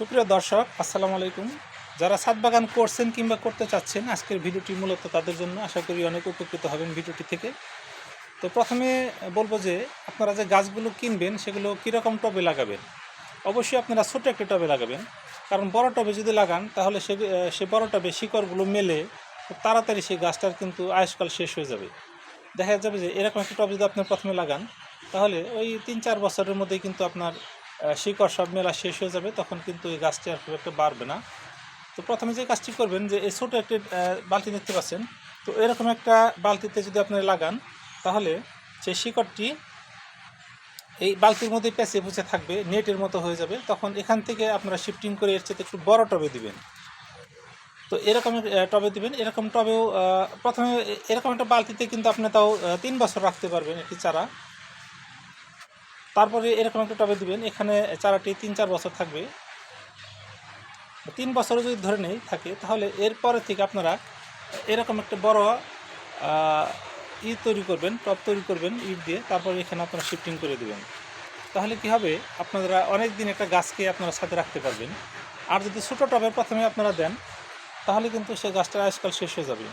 সুপ্রিয় দর্শক, আসসালামু আলাইকুম। যারা ছাদ বাগান করছেন কিংবা করতে চাচ্ছেন, আজকের ভিডিওটি মূলত তাদের জন্য। আশা করি অনেক উপকৃত হবেন ভিডিওটি থেকে। তো প্রথমে বলব যে, আপনারা যে গাছগুলো কিনবেন, সেগুলো কীরকম টবে লাগাবেন? অবশ্যই আপনারা ছোটো একটা টবে লাগাবেন। কারণ বড় টবে যদি লাগান, তাহলে সে সে বড় টবে শিকড়গুলো মেলে, খুব তাড়াতাড়ি সেই গাছটার কিন্তু আয়ুষ্কাল শেষ হয়ে যাবে। দেখা যাবে যে এরকম একটা টব যদি আপনি প্রথমে লাগান, তাহলে ওই তিন চার বছরের মধ্যেই কিন্তু আপনার শিকড় সব মেলা শেষ হয়ে যাবে, তখন কিন্তু এই গাছটি আর খুব একটা বাড়বে না। তো প্রথমে যে কাজটি করবেন যে এই ছোটো একটি বালতি দেখতে পাচ্ছেন, তো এরকম একটা বালতিতে যদি আপনি লাগান, তাহলে সেই শিকড়টি এই বালতির মধ্যে পেঁচে পুচে থাকবে, নেটের মতো হয়ে যাবে, তখন এখান থেকে আপনারা শিফটিং করে এর চেয়ে একটু বড় টবে দিবেন। তো এরকম টবে দিবেন, এরকম টবেও প্রথমে এরকম একটা বালতিতে কিন্তু আপনি তাও তিন বছর রাখতে পারবেন একটি চারা। তারপরে এরকম একটা টবে দিবেন, এখানে চারাটি তিন চার বছর থাকবে। তিন বছরও যদি ধরে নেই থাকে, তাহলে এরপরে থেকে আপনারা এরকম একটা বড় ই তৈরি করবেন, টব তৈরি করবেন ইট দিয়ে, তারপরে এখানে আপনারা শিফটিং করে দেবেন। তাহলে কি হবে? আপনারা অনেক দিন একটা গাছকে আপনারা সাথে রাখতে পারবেন। আর যদি ছোটো টবে প্রথমে আপনারা দেন, তাহলে কিন্তু সে গাছটার আজকাল শেষ হয়ে যাবে।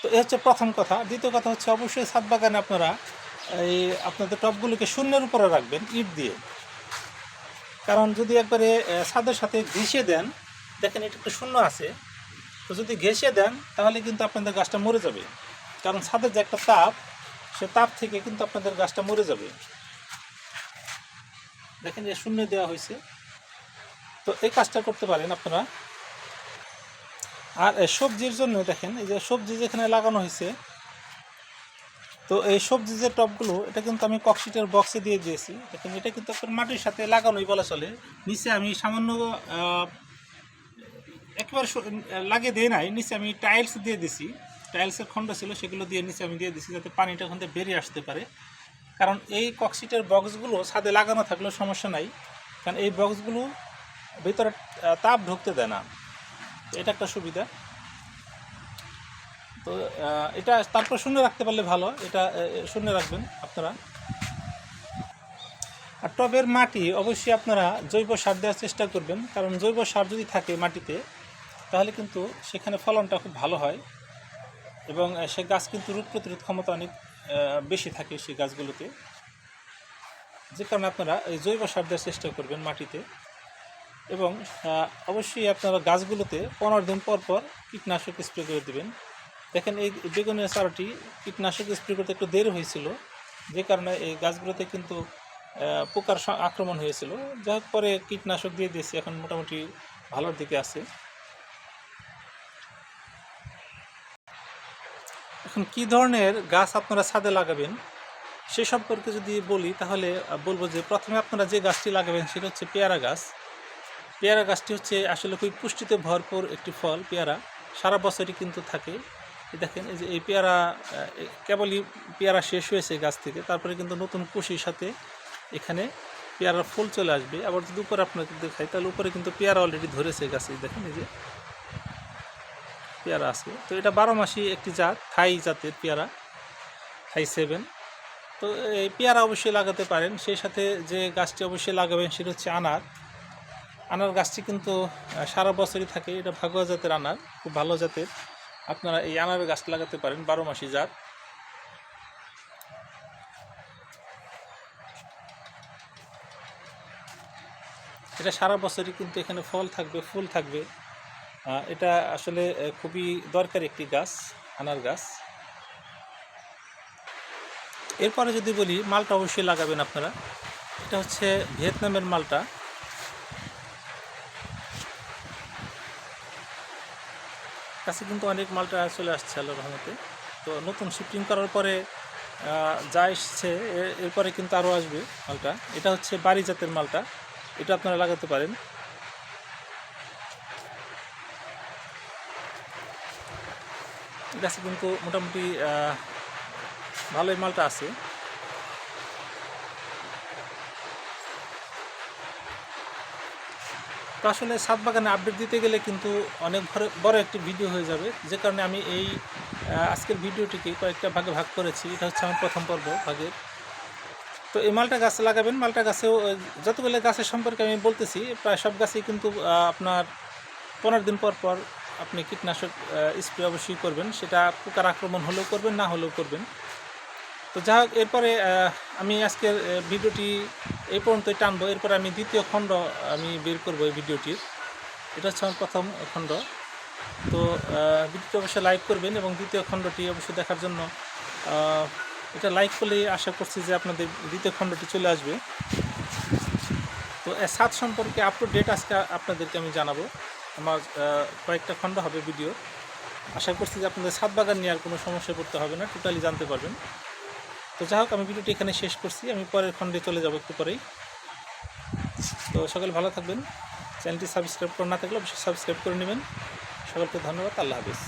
তো এ হচ্ছে প্রথম কথা। দ্বিতীয় কথা হচ্ছে, অবশ্যই ছাদ বাগানে আপনারা এই আপনাদের টবগুলোকে শূন্যের উপরে রাখবেন ইট দিয়ে। কারণ যদি একবারে ছাদের সাথে ঘেঁষে দেন, দেখেন এটা একটু শূন্য আছে, তো যদি ঘেঁষে দেন, তাহলে কিন্তু আপনাদের গাছটা মরে যাবে। কারণ ছাদের যে একটা তাপ, সে তাপ থেকে কিন্তু আপনাদের গাছটা মরে যাবে। দেখেন যে শূন্য দেওয়া হয়েছে। তো এই কাজটা করতে পারেন আপনারা। আর সবজির জন্য দেখেন, এই যে সবজি যেখানে লাগানো হয়েছে তো এই সবজি যে টবগুলো এটা কিন্তু আমি ককশিটের বক্সে দিয়ে দিয়েছি। দেখেন, এটা কিন্তু আপনার মাটির সাথে লাগানোই বলা চলে। নিচে আমি সামান্য একেবারে লাগিয়ে দিয়ে নাই, নিচে আমি টাইলস দিয়ে দিছি। টাইলসের খণ্ড ছিল, সেগুলো দিয়ে নিচে আমি দিয়ে দিছি যাতে পানিটা ওখান থেকে বেরিয়ে আসতে পারে। কারণ এই ককশিটের বক্সগুলো ছাদে লাগানো থাকলেও সমস্যা নাই, কারণ এই বক্সগুলো ভিতরে তাপ ঢুকতে দেয় না। এটা একটা সুবিধা। তো এটা তারপর শূন্য রাখতে পারলে ভালো। এটা শূন্য রাখবেন আপনারা। আর টবের মাটি অবশ্যই আপনারা জৈব সার দেওয়ার চেষ্টা করবেন। কারণ জৈব সার যদি থাকে মাটিতে, তাহলে কিন্তু সেখানে ফলনটা খুব ভালো হয়। এবং সে গাছ কিন্তু রোগ প্রতিরোধ ক্ষমতা অনেক বেশি থাকে সেই গাছগুলোতে। যে কারণে আপনারা এই জৈব সার দেওয়ার চেষ্টা করবেন মাটিতে। এবং অবশ্যই আপনারা গাছগুলোতে পনেরো দিন পর পর কীটনাশক স্প্রে করে দেবেন। দেখেন এই বেগুনের চারাটি কীটনাশক স্প্রে করতে একটু দেরি হয়েছিল, যে কারণে এই গাছগুলোতে কিন্তু পোকার আক্রমণ হয়েছিল। হোক, পরে কীটনাশক দিয়ে দিয়েছি, এখন মোটামুটি ভালোর দিকে আছে। এখন কি ধরনের গাছ আপনারা ছাদে লাগাবেন, সে সম্পর্কে যদি বলি, তাহলে বলব যে প্রথমে আপনারা যে গাছটি লাগাবেন, সেটা হচ্ছে পেয়ারা গাছ। পেয়ারা গাছটি হচ্ছে আসলে খুবই পুষ্টিতে ভরপুর একটি ফল, পেয়ারা। সারা বছরই কিন্তু থাকে। দেখেন, এই যে এই পেয়ারা কেবলই পেয়ারা শেষ হয়েছে গাছ থেকে, তারপরে কিন্তু নতুন কুশির সাথে এখানে পেয়ারার ফুল চলে আসবে। আবার যদি উপরে আপনাকে দেখাই, তাহলে উপরে কিন্তু পেয়ারা অলরেডি ধরেছে গাছে দেখেন এই যে পেয়ারা আছে। তো এটা বারো মাসি একটি জাত, থাই জাতের পেয়ারা, থাই সেভেন। তো এই পেয়ারা অবশ্যই লাগাতে পারেন। সেই সাথে যে গাছটি অবশ্যই লাগাবেন সেটা হচ্ছে আনার। আনার গাছটি কিন্তু সারা বছরই থাকে, এটা ভাগুয়া জাতের আনার, খুব ভালো জাতের। আপনারা এই আনার গাছ লাগাতে পারেন, বারো মাসি জাত। এটা সারা বছরই কিন্তু এখানে ফল থাকবে, ফুল থাকবে। এটা আসলে খুবই দরকারি একটি গাছ, আনার গাছ। এরপরে যদি বলি, মালটা অবশ্যই লাগাবেন আপনারা। এটা হচ্ছে ভিয়েতনামের মালটা। কাছে কিন্তু অনেক মালটা চলে আসছে আল্লাহ রহমতে। তো নতুন শিফটিং করার পরে যা এসছে এরপরে কিন্তু আরও আসবে মালটা। এটা হচ্ছে বাড়ি জাতের মালটা। এটা আপনারা লাগাতে পারেন। গাছে কিন্তু মোটামুটি ভালোই মালটা আছে। তো আসলে সাত বাগানে আপডেট দিতে গেলে কিন্তু অনেক বড় একটি ভিডিও হয়ে যাবে। যে কারণে আমি এই আজকের ভিডিওটিকে কয়েকটা ভাগে ভাগ করেছি। এটা হচ্ছে আমার প্রথম পর্ব ভাগের। তো এই মালটা গাছ লাগাবেন। মালটা গাছেও যতগুলো গাছের সম্পর্কে আমি বলতেছি, প্রায় সব গাছেই কিন্তু আপনার পনেরো দিন পর পর আপনি কীটনাশক স্প্রে অবশ্যই করবেন। সেটা পোকার আক্রমণ হলেও করবেন, না হলেও করবেন। তো যাই হোক, এরপরে আমি আজকের ভিডিওটি এই পর্যন্তই টানবো। এরপরে আমি দ্বিতীয় খণ্ড আমি বের করব এই ভিডিওটির। এটা হচ্ছে আমার প্রথম খণ্ড। তো ভিডিওটি অবশ্যই লাইক করবেন এবং দ্বিতীয় খণ্ডটি অবশ্যই দেখার জন্য এটা লাইক করলে আশা করছি যে আপনাদের দ্বিতীয় খণ্ডটি চলে আসবে। তো সাত সম্পর্কে আপ টু ডেট আজকে আপনাদেরকে আমি জানাব। আমার কয়েকটা খণ্ড হবে ভিডিও আশা করছি যে আপনাদের সাত বাগান নিয়ে আর কোনো সমস্যায় পড়তে হবে না টোটালি জানতে পারবেন। তো যাই হোক, আমি ভিডিওটি এখানে শেষ করছি। আমি পরের খণ্ডে চলে যাব একটু পরেই। তো সকলে ভালো থাকবেন। চ্যানেলটি সাবস্ক্রাইব করে না থাকলে অবশ্যই সাবস্ক্রাইব করে নেবেন। সকলকে ধন্যবাদ। আল্লাহ হাফিজ।